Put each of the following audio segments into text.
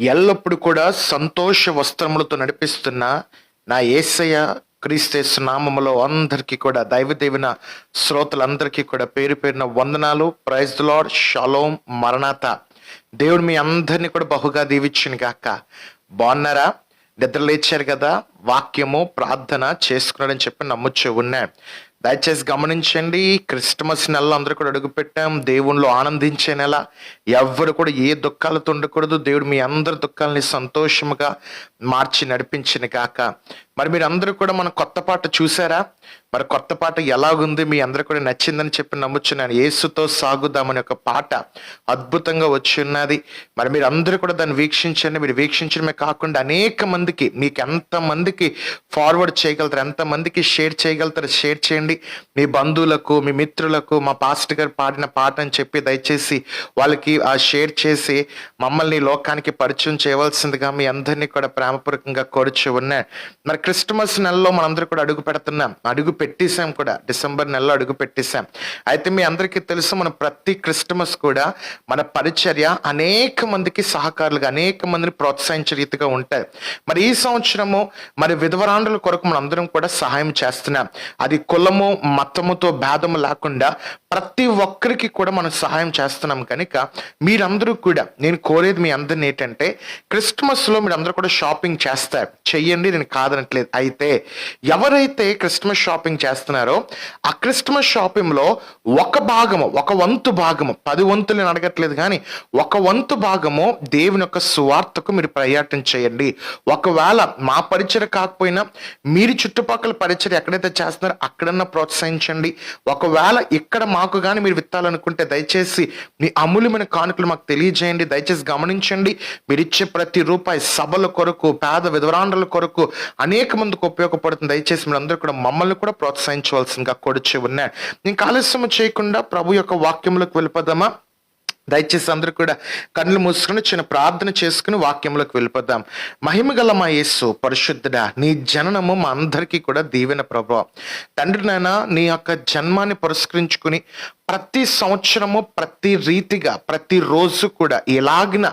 ఎల్లప్పుడు కూడా సంతోష వస్త్రములతో నడిపిస్తున్న నా ఏసయ క్రీస్తేస్ నామములో అందరికీ కూడా దైవదేవిన శ్రోతలందరికీ కూడా పేరు పేరున వందనాలు. ప్రైజ్ లార్డ్ షలోం మరణాత. దేవుడు మీ అందరినీ కూడా బహుగా దీవించిన గాక. బాగున్నారా? నిద్రలేచారు కదా? వాక్యము ప్రార్థన చేసుకున్నాడని చెప్పి నమ్మొచ్చు ఉన్నాయి దయచేసి గమనించండి క్రిస్టమస్ నెలలో అందరూ కూడా అడుగుపెట్టాం దేవుణ్ణిలో ఆనందించే నెల. ఎవ్వరు కూడా ఏ దుఃఖాలతో ఉండకూడదు. దేవుడు మీ అందరి దుఃఖాలని సంతోషముగా మార్చి నడిపించిన కాక మరి మీరు అందరూ కూడా మన కొత్త పాట చూసారా? మరి కొత్త పాట ఎలాగుంది? మీ అందరూ కూడా నచ్చిందని చెప్పి నమ్ముచున్నాను. యేసుతో సాగుదామని ఒక పాట అద్భుతంగా వచ్చి ఉన్నది మరి మీరు అందరూ కూడా దాన్ని వీక్షించండి. మీరు వీక్షించడమే కాకుండా అనేక మందికి మీకు ఎంతమందికి ఫార్వర్డ్ చేయగలుగుతారు ఎంతమందికి షేర్ చేయగలుగుతారు షేర్ చేయండి. మీ బంధువులకు మీ మిత్రులకు మా పాస్టర్ గారు పాడిన పాట అని చెప్పి దయచేసి వాళ్ళకి ఆ షేర్ చేసి మమ్మల్ని లోకానికి పరిచయం చేయవలసిందిగా మీ అందరినీ కూడా ప్రేమపూర్వకంగా కోరుచు ఉన్నాయి మరి క్రిస్టమస్ నెలలో మనందరూ కూడా అడుగు పెడుతున్నాం. అడుగు పెట్టేశాం కూడా. డిసెంబర్ నెలలో అడుగు పెట్టేశాం. అయితే మీ అందరికీ తెలుసు మన ప్రతి క్రిస్టమస్ కూడా మన పరిచర్య అనేక మందికి సహకారులుగా అనేక మందిని ప్రోత్సహించే రీతిగా ఉంటాయి. మరి ఈ సంవత్సరము మరి విధవరాండ్రుల కొరకు మనం అందరం కూడా సహాయం చేస్తున్నాం. అది కులము మతముతో భేదము లేకుండా ప్రతి ఒక్కరికి కూడా మనం సహాయం చేస్తున్నాం కనుక మీరందరూ కూడా నేను కోరేది మీ అందరిని ఏంటంటే క్రిస్మస్లో మీరు అందరూ కూడా షాపింగ్ చేస్తారు చెయ్యండి నేను కాదనట్లేదు. అయితే ఎవరైతే క్రిస్మస్ షాపింగ్ చేస్తున్నారో ఆ క్రిస్మస్ షాపింగ్లో ఒక భాగము ఒక వంతు భాగము పది వంతులు నేను అడగట్లేదు కానీ ఒక వంతు భాగము దేవుని యొక్క సువార్తకు మీరు ప్రయాటం చేయండి. ఒకవేళ మా పరిచయ కాకపోయినా మీరు చుట్టుపక్కల పరిచయం ఎక్కడైతే చేస్తున్నారో అక్కడన్నా ప్రోత్సహించండి. ఒకవేళ ఇక్కడ మాకు కానీ మీరు విత్తాలనుకుంటే దయచేసి మీ అమూల్యమైన కానుకలు మాకు తెలియజేయండి. దయచేసి గమనించండి. మీరు ఇచ్చే ప్రతి రూపాయి సభల కొరకు పేద విధవరాండ్రుల కొరకు అనేక మందికి ఉపయోగపడుతుంది. దయచేసి మీరు అందరూ కూడా మమ్మల్ని కూడా ప్రోత్సహించవలసిందిగా కొడిచి ఉన్నాయి ఇంకా ఆలస్యం చేయకుండా ప్రభు యొక్క వాక్యంలోకి వెళ్ళిపోదామా? దయచేసి అందరూ కూడా కళ్ళు మూసుకుని చిన్న ప్రార్థన చేసుకుని వాక్యంలోకి వెళ్ళిపోదాం. మహిమగల మా యేసు పరిశుద్ధుడా నీ జననము మా అందరికీ కూడా దీవెన ప్రభావం తండ్రి నాయన నీ యొక్క జన్మాన్ని పురస్కరించుకుని ప్రతి సంవత్సరము ప్రతి రీతిగా ప్రతి రోజు కూడా ఎలాగిన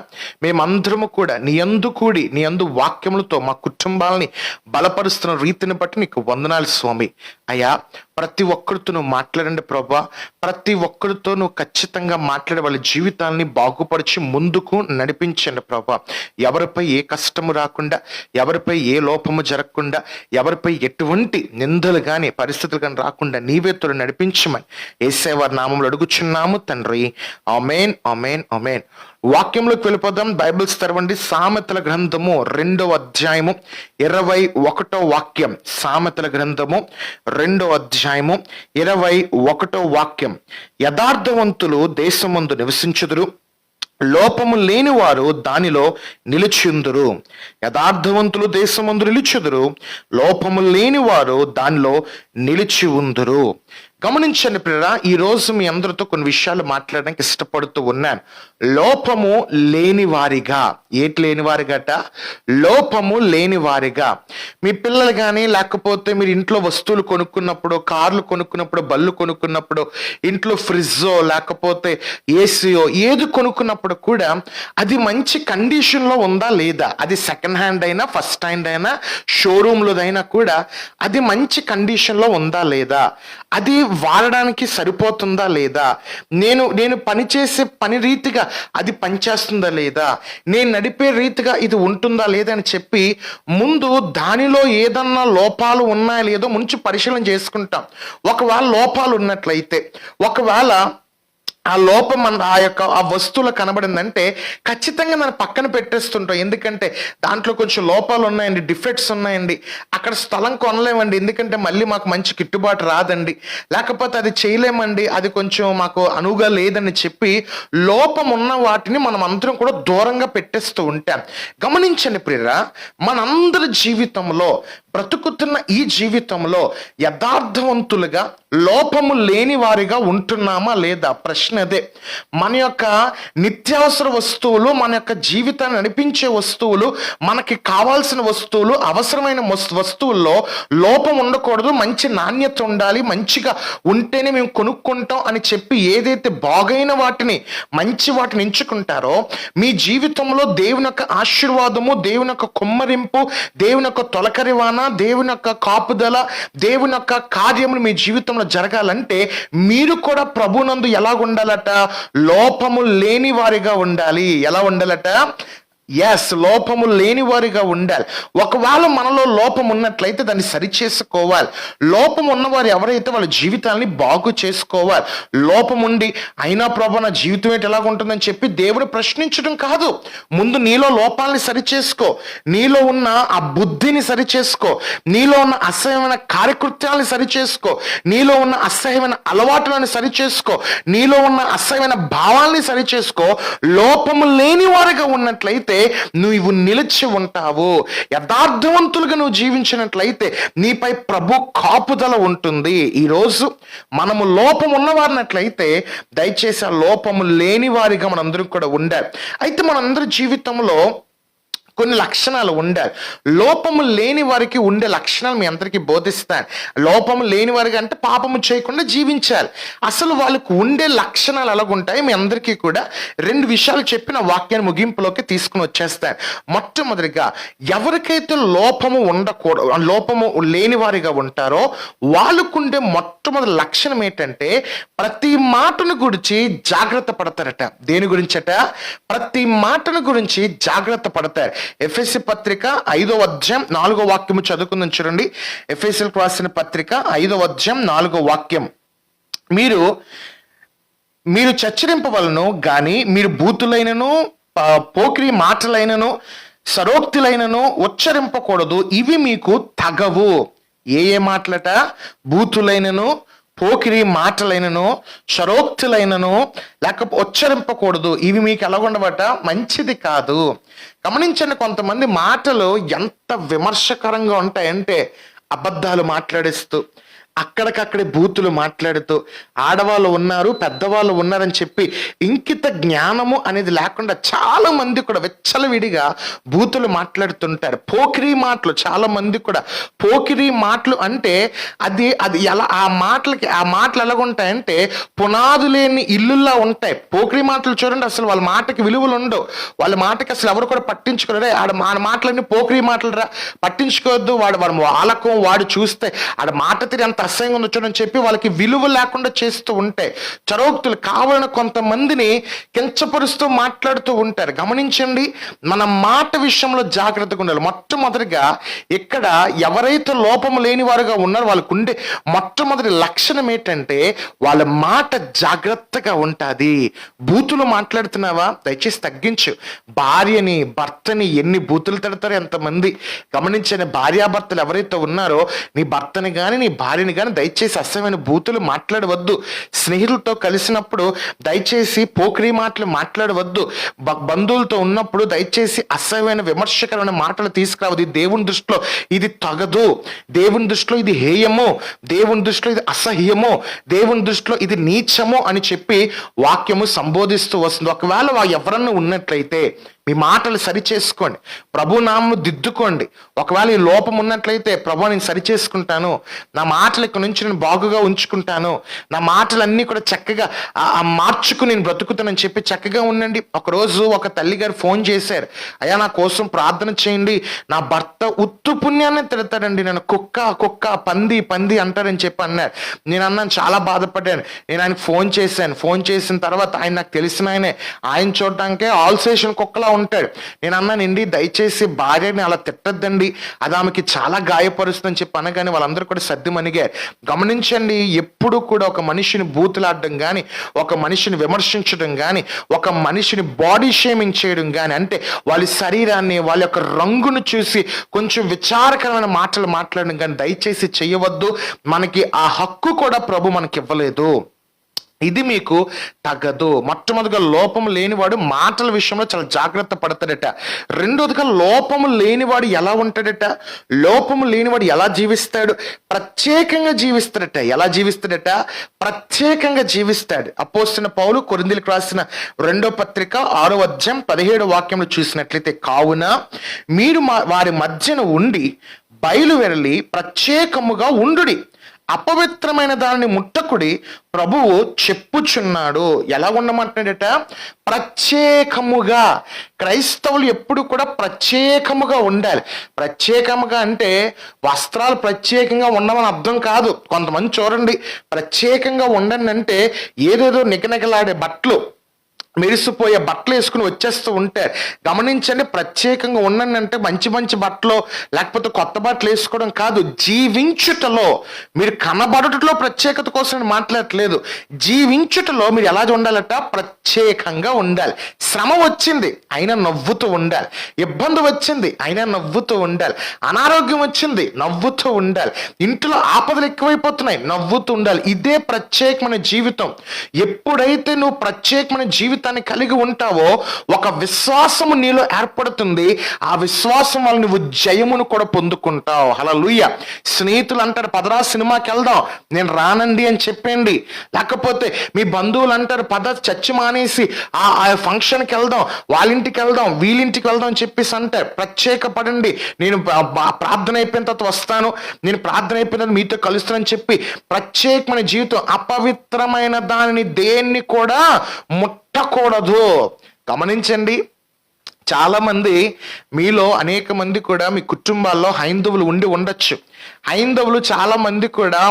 మేమందరము కూడా నీ అందు కూడి నీ అందు వాక్యములతో మా కుటుంబాలని బలపరుస్తున్న రీతిని బట్టి నీకు వందనాలు స్వామి. అయ్యా ప్రతి ఒక్కరితో నువ్వు మాట్లాడండి ప్రభా. ప్రతి ఒక్కరితో నువ్వు ఖచ్చితంగా మాట్లాడే వాళ్ళ జీవితాలని బాగుపరిచి ముందుకు నడిపించండి ప్రభా. ఎవరిపై ఏ కష్టము రాకుండా ఎవరిపై ఏ లోపము జరగకుండా ఎవరిపై ఎటువంటి నిందలు కానీ పరిస్థితులు కానీ రాకుండా నీవే తోడు నడిపించమని ఏసేవారి నామంలో అడుగుచున్నాము తండ్రి. అమేన్ అమేన్ అమేన్ వాక్యంలోకి వెళ్ళిపోదాం. బైబిల్స్ తెరవండి. సామెతల గ్రంథము రెండవ అధ్యాయము ఇరవై ఒకటో వాక్యం. సామెతల గ్రంథము రెండో అధ్యాయము ఇరవై ఒకటో వాక్యం. యథార్థవంతులు దేశమందు నివసించుదురు. లోపము లేని వారు దానిలో నిలుచుందురు. యథార్థవంతులు దేశమందు నిలుచుదురు. లోపము లేని వారు దానిలో నిలిచి ఉందురు. గమనించండి ప్రియరా ఈ రోజు మీ అందరితో కొన్ని విషయాలు మాట్లాడడానికి ఇష్టపడుతూ ఉన్నాను. లోపము లేని వారిగా ఏటి లేని లోపము లేని వారిగా మీ పిల్లలు కానీ లేకపోతే మీరు ఇంట్లో వస్తువులు కొనుక్కున్నప్పుడు కార్లు కొనుక్కున్నప్పుడు బళ్ళు కొనుక్కున్నప్పుడు ఇంట్లో ఫ్రిడ్జో లేకపోతే ఏసీయో ఏది కొనుక్కున్నప్పుడు కూడా అది మంచి కండిషన్లో ఉందా లేదా? అది సెకండ్ హ్యాండ్ అయినా ఫస్ట్ హ్యాండ్ అయినా షోరూమ్లోదైనా కూడా అది మంచి కండిషన్లో ఉందా లేదా? అది వాడడానికి సరిపోతుందా లేదా? నేను నేను పనిచేసే పని రీతిగా అది పనిచేస్తుందా లేదా? నేను నడిపే రీతిగా ఇది ఉంటుందా లేదా అని చెప్పి ముందు దానిలో ఏదన్నా లోపాలు ఉన్నాయా లేదో ముంచి పరిశీలన చేసుకుంటాం. ఒకవేళ లోపాలు ఉన్నట్లయితే ఒకవేళ ఆ లోపం మన ఆ యొక్క ఆ వస్తువులు కనబడిందంటే ఖచ్చితంగా మనం పక్కన పెట్టేస్తుంటాం ఎందుకంటే దాంట్లో కొంచెం లోపాలు ఉన్నాయండి డిఫెక్ట్స్ ఉన్నాయండి. అక్కడ స్థలం కొనలేమండి. ఎందుకంటే మళ్ళీ మాకు మంచి గిట్టుబాటు రాదండి. లేకపోతే అది చేయలేమండి. అది కొంచెం మాకు అనువుగా లేదని చెప్పి లోపం ఉన్న వాటిని మనం అందరం కూడా దూరంగా పెట్టేస్తూ ఉంటాం. గమనించండి ప్రియరా మనందరి జీవితంలో బ్రతుకుతున్న ఈ జీవితంలో యథార్థవంతులుగా లోపము లేని వారిగా ఉంటున్నామా లేదా? ప్రశ్న అదే. మన యొక్క నిత్యావసర వస్తువులు మన యొక్క జీవితాన్ని నడిపించే వస్తువులు మనకి కావాల్సిన వస్తువులు అవసరమైన వస్- వస్తువుల్లో లోపం ఉండకూడదు మంచి నాణ్యత ఉండాలి మంచిగా ఉంటేనే మేము కొనుక్కుంటాం అని చెప్పి ఏదైతే బాగైన వాటిని మంచి వాటిని ఎంచుకుంటారో మీ జీవితంలో దేవుని యొక్క ఆశీర్వాదము దేవుని యొక్క కుమ్మరింపు దేవుని యొక్క తొలకరివాన దేవుని యొక్క కాపుదల దేవుని యొక్క కార్యములు మీ జీవితంలో జరగాలంటే మీరు కూడా ప్రభునందు ఎలా ఉండాలట లోపము లేని వారిగా ఉండాలి. ఎలా ఉండాలట? ఎస్ లోపము లేనివారిగా ఉండాలి. ఒకవేళ మనలో లోపం ఉన్నట్లయితే దాన్ని సరిచేసుకోవాలి. లోపం ఉన్నవారు ఎవరైతే వాళ్ళ జీవితాన్ని బాగు చేసుకోవాలి. లోపం ఉండి అయినా ప్రభా నా జీవితం ఏంటి? ఎలాగ ఉంటుందని చెప్పి దేవుడు ప్రశ్నించడం కాదు. ముందు నీలో లోపాలని సరిచేసుకో. నీలో ఉన్న ఆ బుద్ధిని సరిచేసుకో. నీలో ఉన్న అసహ్యమైన కార్యకృత్యాలను సరిచేసుకో. నీలో ఉన్న అసహ్యమైన అలవాట్లను సరిచేసుకో. నీలో ఉన్న అసహ్యమైన భావాల్ని సరిచేసుకో. లోపము లేని వారిగా ఉన్నట్లయితే నువ్వు నిలిచి ఉంటావు. యథార్థవంతులుగా నువ్వు జీవించినట్లయితే నీపై ప్రభు కాపుదల ఉంటుంది. ఈరోజు మనము లోపం ఉన్నవారినట్లయితే దయచేసి ఆ లోపము లేని వారిగా మనందరం కూడా ఉండాలి. అయితే మనందరి జీవితంలో కొన్ని లక్షణాలు ఉండాలి. లోపము లేని వారికి ఉండే లక్షణాలు మీ అందరికీ బోధిస్తాను. లోపము లేని వారికి అంటే పాపము చేయకుండా జీవించాలి. అసలు వాళ్ళకు ఉండే లక్షణాలు అలాగుంటాయి మీ అందరికీ కూడా రెండు విషయాలు చెప్పిన వాక్యాన్ని ముగింపులోకి తీసుకుని వచ్చేస్తాను. మొట్టమొదటిగా ఎవరికైతే లోపము ఉండకూడదు లోపము లేని వారిగా ఉంటారో వాళ్ళకుండే మొట్టమొదటి లక్షణం ఏంటంటే ప్రతి మాటను గురించి జాగ్రత్త పడతారట. దేని గురించట? ప్రతి మాటను గురించి జాగ్రత్త పడతారు. ఎఫ్ఎస్సి పత్రిక ఐదో అధ్యాయం నాలుగో వాక్యము చదువుకుందని చూడండి. ఎఫ్ఎస్ఎల్ రాసిన పత్రిక ఐదో అధ్యాయం నాలుగో వాక్యం. మీరు మీరు చచ్చరింపవలను గాని మీరు బూతులైనను పోకిరి మాటలైనను సరోక్తులైనను ఉచ్చరింపకూడదు. ఇవి మీకు తగవు. ఏ ఏ మాటలట? బూతులైనను పోకిరి మాటలైనను షరోక్తులైనను లేకపోతే ఉచ్చరింపకూడదు. ఇవి మీకు ఎలాగుండబట మంచిది కాదు. గమనించండి కొంతమంది మాటలు ఎంత విమర్శకరంగా ఉంటాయంటే అబద్ధాలు మాట్లాడిస్తూ అక్కడికక్కడే బూతులు మాట్లాడుతూ ఆడవాళ్ళు ఉన్నారు పెద్దవాళ్ళు ఉన్నారని చెప్పి ఇంకిత జ్ఞానము అనేది లేకుండా చాలా మంది కూడా వెచ్చలవిడిగా బూతులు మాట్లాడుతుంటారు. పోకిరి మాటలు చాలా మంది కూడా. పోకిరి మాటలు అంటే అది అది ఎలా ఆ మాటలకి ఆ మాటలు ఎలాగుంటాయంటే పునాదు లేని ఇల్లుల్లా ఉంటాయి. పోకిరి మాటలు చూడండి అసలు వాళ్ళ మాటకి విలువలు ఉండవు. వాళ్ళ మాటకి అసలు ఎవరు కూడా పట్టించుకోరే. ఆడ మా మాటలన్నీ పోకిరి మాటలు రా పట్టించుకోవద్దు వాడు వాడు వాళ్ళకం వాడు చూస్తే ఆడ మాట తిరిగి అంత అసహ్యంగా ఉంది చెప్పి వాళ్ళకి విలువ లేకుండా చేస్తూ ఉంటే చరోక్తులు కావాలని కొంతమందిని కించపరుస్తూ మాట్లాడుతూ ఉంటారు. గమనించండి మన మాట విషయంలో జాగ్రత్తగా ఉండాలి. మొట్టమొదటిగా ఇక్కడ ఎవరైతే లోపము లేని వారుగా ఉన్నారో వాళ్ళకు ఉండే మొట్టమొదటి లక్షణం ఏంటంటే వాళ్ళ మాట జాగ్రత్తగా ఉంటుంది. బూతులు మాట్లాడుతున్నావా? దయచేసి తగ్గించు. భార్యని భర్తని ఎన్ని బూతులు తడతారు ఎంతమంది? గమనించని భార్యాభర్తలు ఎవరైతే ఉన్నారో నీ భర్తని కానీ నీ భార్యని కానీ దయచేసి అసహ్యమైన బూతులు మాట్లాడవద్దు. స్నేహితులతో కలిసినప్పుడు దయచేసి పోకిరి మాటలు మాట్లాడవద్దు. బంధువులతో ఉన్నప్పుడు దయచేసి అసహ్యమైన విమర్శకరమైన మాటలు తీసుకురావద్దు. ఇది దేవుని దృష్టిలో ఇది తగదు. దేవుని దృష్టిలో ఇది హేయము. దేవుని దృష్టిలో ఇది అసహ్యము. దేవుని దృష్టిలో ఇది నీచము అని చెప్పి వాక్యము సంబోధిస్తూ వస్తుంది. ఒకవేళ ఎవరన్నా ఉన్నట్లయితే మీ మాటలు సరిచేసుకోండి. ప్రభు నామము దిద్దుకోండి. ఒకవేళ ఈ లోపం ఉన్నట్లయితే ప్రభు నేను సరిచేసుకుంటాను. నా మాటలు ఇక్కడ నుంచి నేను బాగుగా ఉంచుకుంటాను. నా మాటలన్నీ కూడా చక్కగా ఆ, మార్చుకుని నేను బ్రతుకుతానని చెప్పి చక్కగా ఉండండి. ఒకరోజు ఒక తల్లి గారు ఫోన్ చేశారు. అయ్యా నా కోసం ప్రార్థన చేయండి. నా భర్త ఉత్తు పుణ్యాన్ని తిడతాడండి. నేను కుక్క కుక్క పంది పంది అంటారని చెప్పి అన్నారు. నేను అన్నాను చాలా బాధపడ్డాను. నేను ఆయనకు ఫోన్ చేశాను. ఫోన్ చేసిన తర్వాత ఆయన నాకు తెలిసిన ఆయనే ఆయన చూడటానికే ఆల్సేషన్ కుక్కలా ఉంటాడు. నేను అన్నానండి దయచేసి భార్యని అలా తిట్టద్దండి. అది ఆమెకి చాలా గాయపరుస్తుందని చెప్పి అనగానే వాళ్ళందరూ కూడా సర్ది మనిగారు గమనించండి ఎప్పుడు కూడా ఒక మనిషిని బూతులాడడం కానీ ఒక మనిషిని విమర్శించడం కానీ ఒక మనిషిని బాడీ షేమింగ్ చేయడం కానీ అంటే వాళ్ళ శరీరాన్ని వాళ్ళ యొక్క రంగును చూసి కొంచెం విచారకరమైన మాటలు మాట్లాడడం కానీ దయచేసి చేయవద్దు. మనకి ఆ హక్కు కూడా ప్రభు మనకి ఇవ్వలేదు ఇది మీకు తగదు. మొట్టమొదటిగా లోపం లేనివాడు మాటల విషయంలో చాలా జాగ్రత్త పడతాడట. రెండోదిగా లోపము లేనివాడు ఎలా ఉంటాడట? లోపము లేనివాడు ఎలా జీవిస్తాడు? ప్రత్యేకంగా జీవిస్తాడట. ఎలా జీవిస్తాడట? ప్రత్యేకంగా జీవిస్తాడు. అపోస్తున్న పౌలు కొరిందులకు రాసిన రెండో పత్రిక ఆరో అధ్యాయం పదిహేడు వాక్యంలో చూసినట్లయితే కావున మీరు మా వారి మధ్యన ఉండి బయలువెరలి ప్రత్యేకముగా ఉండుడి. అపవిత్రమైన దానిని ముట్టకుడి ప్రభువు చెప్పుచున్నాడు. ఎలా ఉండమంటున్నాడట? ప్రత్యేకముగా. క్రైస్తవులు ఎప్పుడు కూడా ప్రత్యేకముగా ఉండాలి. ప్రత్యేకముగా అంటే వస్త్రాలు ప్రత్యేకంగా ఉండమని అర్థం కాదు. కొంతమంది చూడండి ప్రత్యేకంగా ఉండండి అంటే ఏదేదో నిగనిగలాడే బట్టలు మెరిసిపోయే బట్టలు వేసుకుని వచ్చేస్తూ ఉంటే గమనించండి ప్రత్యేకంగా ఉండండి అంటే మంచి మంచి బట్టలు లేకపోతే కొత్త బట్టలు వేసుకోవడం కాదు. జీవించుటలో మీరు కనబడుటలో ప్రత్యేకత కోసం మాట్లాడట్లేదు. జీవించుటలో మీరు ఎలా ఉండాలట? ప్రత్యేకంగా ఉండాలి. శ్రమ వచ్చింది అయినా నవ్వుతూ ఉండాలి. ఇబ్బంది వచ్చింది అయినా నవ్వుతూ ఉండాలి. అనారోగ్యం వచ్చింది నవ్వుతూ ఉండాలి. ఇంట్లో ఆపదలు ఎక్కువైపోతున్నాయి నవ్వుతూ ఉండాలి. ఇదే ప్రత్యేకమైన జీవితం. ఎప్పుడైతే నువ్వు ప్రత్యేకమైన జీవితం జీవితాన్ని కలిగి ఉంటావో ఒక విశ్వాసము నీలో ఏర్పడుతుంది ఆ విశ్వాసం వల్ల నువ్వు జయమును కూడా పొందుకుంటావు. అలా లూయ స్నేహితులు అంటారు పదరా సినిమాకి వెళ్దాం నేను రానండి అని చెప్పండి. లేకపోతే మీ బంధువులు అంటారు పద చచ్చి మానేసి ఆ ఫంక్షన్కి వెళ్దాం వాళ్ళ ఇంటికి వెళ్దాం వీళ్ళింటికి వెళ్దాం అని చెప్పేసి అంటారు. ప్రత్యేక పడండి నేను ప్రార్థన అయిపోయిన తర్వాత వస్తాను నేను ప్రార్థన అయిపోయిన తర్వాత మీతో కలుస్తానని చెప్పి ప్రత్యేకమైన జీవితం అపవిత్రమైన దానిని దేన్ని కూడా పెట్టకూడదు. గమనించండి చాలా మంది మీలో అనేక మంది కూడా మీ కుటుంబాల్లో హైందవులు ఉండి ఉండొచ్చు. హైందవులు చాలా మంది కూడా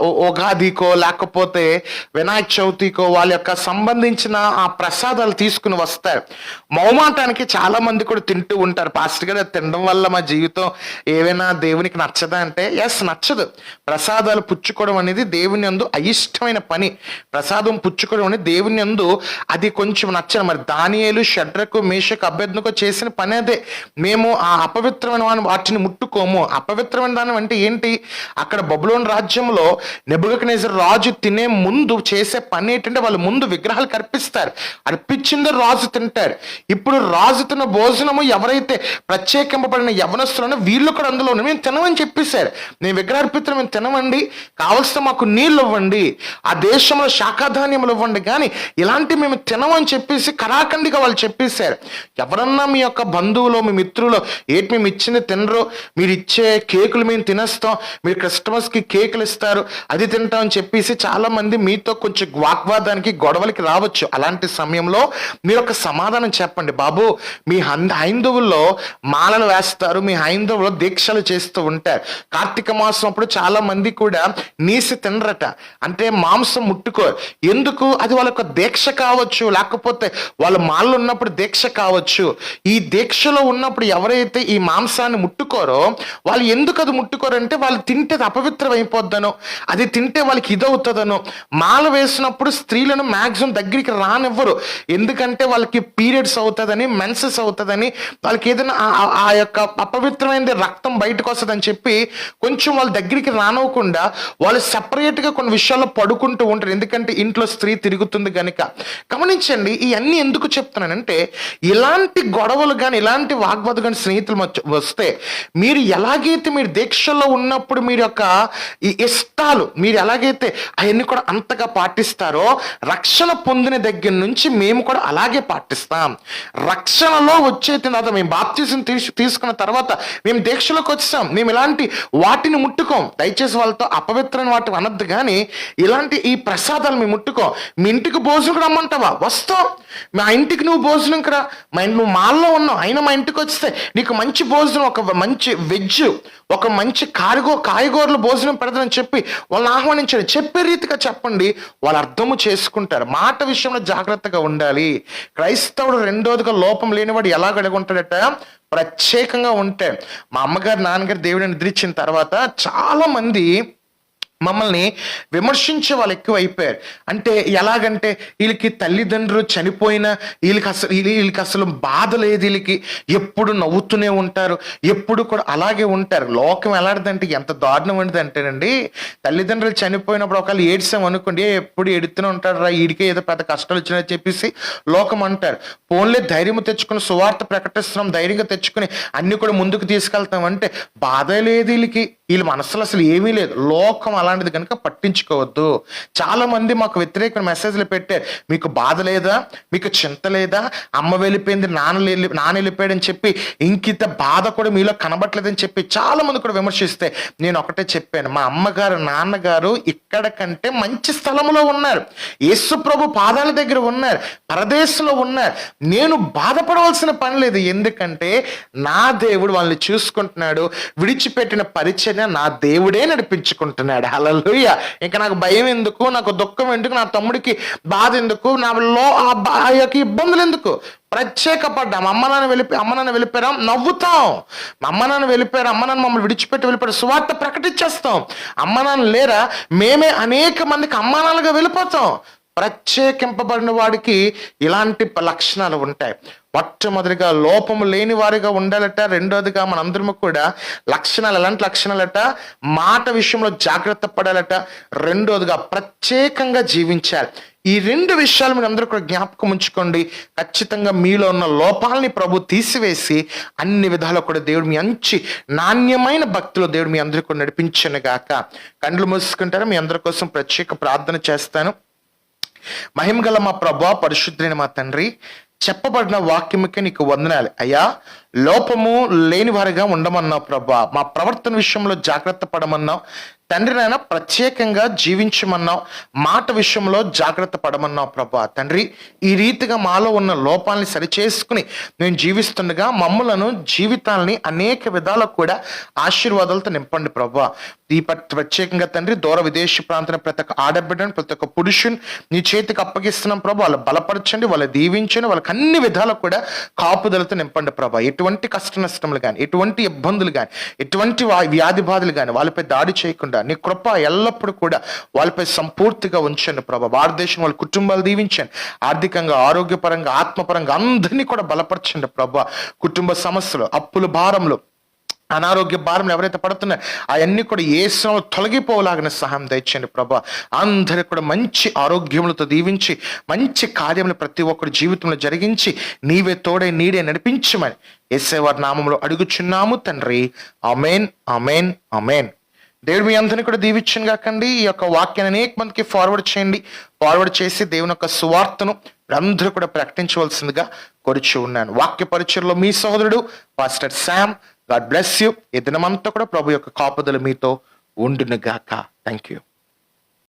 ఉగాదికో లేకపోతే వినాయక చవితికో వాళ్ళ యొక్క సంబంధించిన ఆ ప్రసాదాలు తీసుకుని వస్తారు. మౌమాటానికి చాలా మంది కూడా తింటూ ఉంటారు. పాస్టర్ గారు తినడం వల్ల మా జీవితం ఏవైనా దేవునికి నచ్చదా అంటే ఎస్ నచ్చదు. ప్రసాదాలు పుచ్చుకోవడం అనేది దేవుని యందు అయిష్టమైన పని. ప్రసాదం పుచ్చుకోవడం అనేది దేవుని అందు అది కొంచెం నచ్చదు. మరి దానియేలు షడ్రకు మేషకు అభ్యర్థనకు చేసిన పని అదే. మేము ఆ అపవిత్రమైన వాటిని ముట్టుకోము. అపవిత్రమైన దాని అంటే ఏంటి? అక్కడ బబులోన్ రాజ్యంలో నెబుగకనేజర్ రాజు తినే ముందు చేసే పని ఏంటంటే వాళ్ళు ముందు విగ్రహాలు కర్పిస్తారు. అర్పించింది రాజు తింటారు. ఇప్పుడు రాజు తిన్న భోజనము ఎవరైతే ప్రత్యేకింపబడిన యవనస్తులను వీళ్ళు కూడా అందులో ఉన్నారు. మేము తినమని చెప్పేశారు. మేము విగ్రహ అర్పితులు మేము తినమండి. కావలసిన మాకు నీళ్ళు ఇవ్వండి. ఆ దేశంలో శాఖాధాన్యములు ఇవ్వండి. కానీ ఇలాంటి మేము తినమని చెప్పేసి కరాఖండిగా వాళ్ళు చెప్పేశారు. ఎవరన్నా మీ యొక్క బంధువులు మీ మిత్రులు ఏంటి మేము ఇచ్చింది తినరు? మీరు ఇచ్చే కేకులు మేము తిన తినేస్తాం మీరు క్రిస్టమస్కి కేకులు ఇస్తారు అది తింటాం అని చెప్పేసి చాలా మంది మీతో కొంచెం వాగ్వాదానికి గొడవలకి రావచ్చు. అలాంటి సమయంలో మీరు ఒక సమాధానం చెప్పండి. బాబు మీ హం- హైందవుల్లో మాలలు వేస్తారు మీ హైందవులు దీక్షలు చేస్తూ ఉంటారు. కార్తీక మాసం అప్పుడు చాలా మంది కూడా నీసి తినరట. అంటే మాంసం ముట్టుకో ఎందుకు? అది వాళ్ళ దీక్ష కావచ్చు లేకపోతే వాళ్ళ మాలలు ఉన్నప్పుడు దీక్ష కావచ్చు. ఈ దీక్షలో ఉన్నప్పుడు ఎవరైతే ఈ మాంసాన్ని ముట్టుకోరో వాళ్ళు ఎందుకు అది ముట్టుకోరంటే వాళ్ళు తింటే అది అపవిత్రం అయిపోద్దనో అది తింటే వాళ్ళకి ఇదవుతుందనో. మాల వేసినప్పుడు స్త్రీలను మాక్సిమం దగ్గరికి రానివ్వరు. ఎందుకంటే వాళ్ళకి పీరియడ్స్ అవుతుందని మెన్సెస్ అవుతుందని వాళ్ళకి ఏదైనా ఆ- యొక్క అపవిత్రమైనది రక్తం బయటకు వస్తుందని చెప్పి కొంచెం వాళ్ళ దగ్గరికి రానివ్వకుండా వాళ్ళు సపరేట్గా గా కొన్ని విషయాల్లో పడుకుంటూ ఉంటారు. ఎందుకంటే ఇంట్లో స్త్రీ తిరుగుతుంది కనుక గమనించండి ఇవన్నీ ఎందుకు చెప్తున్నానంటే ఇలాంటి గొడవలు కానీ ఇలాంటి వాగ్వాదు కానీ స్నేహితులు వస్తే మీరు ఎలాగైతే మీరు దీక్షలో ఉన్నప్పుడు మీరు యొక్క ఈ ఇష్టాలు మీరు ఎలాగైతే అవన్నీ కూడా అంతగా పాటిస్తారో రక్షణ పొందిన దగ్గర నుంచి మేము కూడా అలాగే పాటిస్తాం. రక్షణలో వచ్చే తర్వాత మేము బాప్తీసం తీసు తీసుకున్న తర్వాత మేము దీక్షలోకి వచ్చాం. మేము ఇలాంటి వాటిని ముట్టుకోం. దయచేసి వాళ్ళతో అపవిత్రమైన వాటి అనద్దు కానీ ఇలాంటి ఈ ప్రసాదాలు మేము ముట్టుకోం. మీ ఇంటికి భోజనం రమ్మంటావా? వస్తాం మా ఇంటికి నువ్వు భోజనం రా మా ఇంటి నువ్వు మాల్లో ఉన్నావు. అయినా మా ఇంటికి వస్తే నీకు మంచి భోజనం ఒక మంచి వెజ్ ఒక మంచి కారుగో కాయగూరలు భోజనం పెడదని చెప్పి వాళ్ళని ఆహ్వానించండి. చెప్పే రీతిగా చెప్పండి. వాళ్ళు అర్థము చేసుకుంటారు. మాట విషయంలో జాగ్రత్తగా ఉండాలి. క్రైస్తవుడు రెండోదిగా లోపం లేనివాడు ఎలా ఉంటాడట? ప్రత్యేకంగా ఉంటే. మా అమ్మగారు నాన్నగారు దేవుడిని నిద్రించిన తర్వాత చాలా మంది మమ్మల్ని విమర్శించే వాళ్ళు ఎక్కువ అయిపోయారు అంటే ఎలాగంటే వీళ్ళకి తల్లిదండ్రులు చనిపోయినా వీళ్ళకి అసలు వీళ్ళకి అసలు బాధ లేదు వీళ్ళకి. ఎప్పుడు నవ్వుతూనే ఉంటారు. ఎప్పుడు కూడా అలాగే ఉంటారు. లోకం ఎలాంటిదంటే ఎంత దారుణం అంటేనండి తల్లిదండ్రులు చనిపోయినప్పుడు ఒకవేళ ఏడ్చాం అనుకోండి ఎప్పుడు ఎడుతూనే ఉంటారు రా వీడికే ఏదో పెద్ద కష్టాలు వచ్చినాయని చెప్పేసి లోకం అంటారు. ఫోన్లే ధైర్యం తెచ్చుకుని సువార్త ప్రకటిస్తున్నాం ధైర్యంగా తెచ్చుకుని అన్ని కూడా ముందుకు తీసుకెళ్తాం అంటే బాధ లేదు వీళ్ళకి. వీళ్ళ మనసులో అసలు ఏమీ లేదు. లోకం అలా అలాంటిది కనుక పట్టించుకోవద్దు. చాలా మంది మాకు వ్యతిరేక మెసేజ్లు పెట్టే మీకు బాధ లేదా? మీకు చింత లేదా? అమ్మ వెళ్ళిపోయింది నాన్న వెళ్ళి- నాన్న వెళ్ళిపోయాడని చెప్పి ఇంకింత బాధ కూడా మీలో కనబట్లేదని చెప్పి చాలా మంది కూడా విమర్శిస్తే నేను ఒకటే చెప్పాను. మా అమ్మగారు నాన్నగారు ఇక్కడ కంటే మంచి స్థలంలో ఉన్నారు. యేసు ప్రభు పాదాల దగ్గర ఉన్నారు. పరదేశంలో ఉన్నారు. నేను బాధపడవలసిన పని లేదు. ఎందుకంటే నా దేవుడు వాళ్ళని చూసుకుంటున్నాడు. విడిచిపెట్టిన పరిచర్య నా దేవుడే నడిపించుకుంటున్నాడు. హల్లెలూయ. ఇంకా నాకు భయం ఎందుకు? నాకు దుఃఖం ఎందుకు? నా తమ్ముడికి బాధ ఎందుకు? నా లో ఆ బా- ఆ యొక్క ఇబ్బందులు ఎందుకు? ప్రత్యేకపడ్డాం. అమ్మ నాన్న వెళ్ళిపోయి అమ్మ నాన్న వెళ్ళిపోయారా నవ్వుతాం. అమ్మ నాన్న వెళ్ళిపోయారు. అమ్మ నాన్న మమ్మల్ని విడిచిపెట్టి వెళ్ళిపోయారు. సువార్త ప్రకటించేస్తాం. అమ్మ నాన్న లేరా? మేమే అనేక మందికి అమ్మ వెళ్ళిపోతాం. ప్రత్యేకింపబడిన వాడికి ఇలాంటి లక్షణాలు ఉంటాయి. మొట్టమొదటిగా లోపము లేని వారిగా ఉండాలట. రెండోదిగా మనందరము కూడా లక్షణాలు ఎలాంటి లక్షణాలట? మాట విషయంలో జాగ్రత్త పడాలట. రెండోదిగా ప్రత్యేకంగా జీవించాలి. ఈ రెండు విషయాలు మీరు అందరూ కూడా జ్ఞాపకం ఉంచుకోండి. ఖచ్చితంగా మీలో ఉన్న లోపాలని ప్రభు తీసివేసి అన్ని విధాలు కూడా దేవుడు మీ మంచి నాణ్యమైన భక్తులు దేవుడు మీ అందరికీ నడిపించను గాక. కండ్లు మూసుకుంటారా? మీ అందరి కోసం ప్రత్యేక ప్రార్థన చేస్తాను. మహిమగల మా ప్రభా పరిశుద్ధులైన మా తండ్రి చెప్పబడిన వాక్యముకే నీకు వందనాలి. అయ్యా లోపము లేని వారిగా ఉండమన్నావు ప్రభా. మా ప్రవర్తన విషయంలో జాగ్రత్త పడమన్నావు. తండ్రి నాయన ప్రత్యేకంగా జీవించమన్నావు. మాట విషయంలో జాగ్రత్త పడమన్నావు ప్రభా. తండ్రి ఈ రీతిగా మాలో ఉన్న లోపాలని సరిచేసుకుని మేము జీవిస్తుండగా మమ్మలను జీవితాలని అనేక విధాలకు కూడా ఆశీర్వాదాలతో నింపండి ప్రభా. ఈ ప్రత్యేకంగా తండ్రి దూర విదేశీ ప్రాంతం ప్రతి ఒక్క ఆడబిడ్డను ప్రతి ఒక్క పురుషుని నీ చేతికి అప్పగిస్తున్నాం ప్రభా. వాళ్ళు బలపరచండి వాళ్ళు దీవించండి వాళ్ళకి అన్ని విధాలకు కూడా కాపుదలతో నింపండి ప్రభా. ఎటువంటి కష్ట నష్టములు కానీ ఎటువంటి ఇబ్బందులు కానీ ఎటువంటి వా- వ్యాధి బాధలు కానీ వాళ్ళపై దాడి చేయకుండా నీ కృప ఎల్లప్పుడూ కూడా వాళ్ళపై సంపూర్తిగా ఉంచండి ప్రభా. భారతదేశం వాళ్ళ కుటుంబాలు దీవించండి. ఆర్థికంగా ఆరోగ్యపరంగా ఆత్మపరంగా అందరినీ కూడా బలపరచండి ప్రభా. కుటుంబ సమస్యలు అప్పుల భారములు అనారోగ్య భారం ఎవరైతే పడుతున్నారో అవన్నీ కూడా ఏ శ్రమలు తొలగిపోలాగిన సహాయం దయచండి ప్రభా. అందరికి కూడా మంచి ఆరోగ్యములతో దీవించి మంచి కార్యములు ప్రతి ఒక్కరి జీవితంలో జరిగించి నీవే తోడే నీడే నడిపించమని ఎస్ఐవారి నామంలో అడుగుచున్నాము తండ్రి. అమేన్ అమేన్ అమేన్ దేవుడు మీ అందరిని కూడా దీవించను కాకండి ఈ యొక్క వాక్యాన్ని అనేక మందికి ఫార్వర్డ్ చేయండి. ఫార్వర్డ్ చేసి దేవుని యొక్క సువార్తను అందరూ కూడా ప్రకటించవలసిందిగా కొరుచు ఉన్నాను. వాక్య పరిచయలో మీ సహోదరుడు pastor Sam God bless you ఈ దినమంతా కూడా ప్రభు యొక్క కాపుదలు మీతో ఉండును గాక. Thank you